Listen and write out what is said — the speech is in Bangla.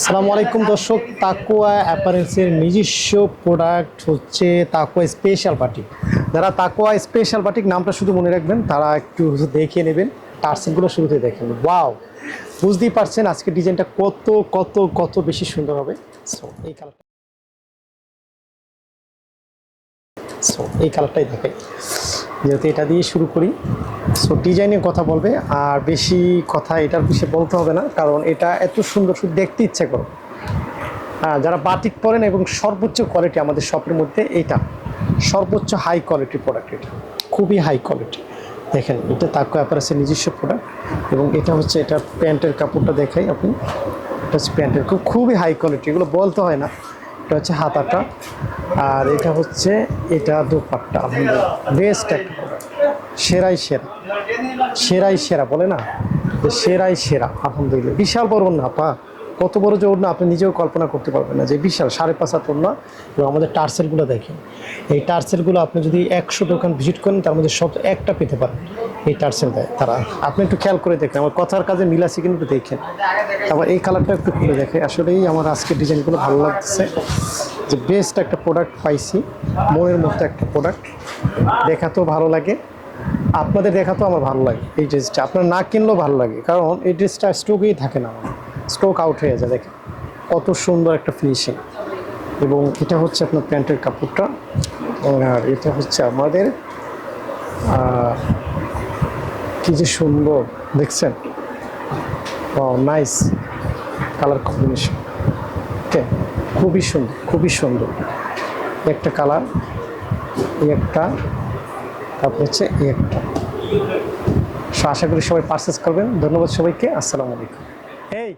আসসালামু আলাইকুম দর্শক, তাকুয়া অ্যাপারেন্সের নিজস্ব প্রোডাক্ট হচ্ছে তাকুয়া স্পেশাল বাটিক। যারা তাকুয়া স্পেশাল বাটিক নামটা শুধু মনে রাখবেন, তারা একটু দেখে নেবেন টার্সেলগুলো শুরুতে দেখেন ওয়াও বুঝতেই পারছেন আজকে ডিজাইনটা কত কত কত বেশি সুন্দর হবে। সো এই কালারটা সো এই কালারটাই দেখাই। যেহেতু এটা দিয়ে শুরু করি। সো ডিজাইনের কথা বলবে, আর বেশি কথা এটার বিষয়ে বলতে হবে না, কারণ এটা এত সুন্দর শুধু দেখতে ইচ্ছে করো। যারা বাটিক পরেন এবং সর্বোচ্চ কোয়ালিটি আমাদের শপের মধ্যে এটা। সর্বোচ্চ হাই কোয়ালিটির প্রোডাক্ট এটা। খুবই হাই কোয়ালিটি দেখেন, এটা তাকো অ্যাপারেসের নিজস্ব প্রোডাক্ট এবং এটা হচ্ছে এটা প্যান্টের কাপড়টা দেখাই আপনি। এটা হচ্ছে প্যান্টের খুব খুবই হাই কোয়ালিটি এগুলো বলতে হয় না। এটা হচ্ছে হাতাটা আর এটা হচ্ছে এটা দোপাট্টা, আলহামদুলিল্লাহ। বেস্ট একটা সেরাই সেরা। সেরাই সেরা, বলে না? সেরাই সেরা, আলহামদুলিল্লাহ। বিশাল বড় না পা কত বড় যে ওড়না আপনি নিজেও কল্পনা করতে পারবেন না, যে বিশাল, সাড়ে পাঁচ হাত ওড়না এবং আমাদের টার্সেলগুলো দেখেন। এই টার্সেলগুলো আপনি যদি একশো দোকান ভিজিট করেন, তার মধ্যে সব একটা পেতে পারেন এই টার্সেল দেয় তারা। আপনি একটু খেয়াল করে দেখেন, আমার কথার কাজে মিল আছে কিন্তু দেখেন। তারপর এই কালারটা একটু খুলে দেখে। আসলেই আমার আজকের ডিজাইনগুলো ভালো লাগছে যে বেস্ট একটা প্রোডাক্ট পাইছি, মনের মতো একটা প্রোডাক্ট দেখাতেও ভালো লাগে। আপনাদের দেখাতেও আমার ভালো লাগে এই ড্রেসটা আপনার না কিনলেও ভালো লাগে। কারণ এই ড্রেসটা স্টোকেই থাকে না আমার। স্টোক আউট হয়ে যায়, দেখেন। কত সুন্দর একটা ফিনিশিং এবং এটা হচ্ছে আপনার প্যান্টের কাপড়টা। আর এটা হচ্ছে আমাদের কি যে সুন্দর, দেখছেন? নাইস কালার কম্বিনেশন ওকে খুবই সুন্দর খুবই সুন্দর। একটা কালার একটা, তারপর হচ্ছে একটা। আশা করি সবাই পারচেস করবেন। ধন্যবাদ সবাইকে। আসসালামু আলাইকুম। এই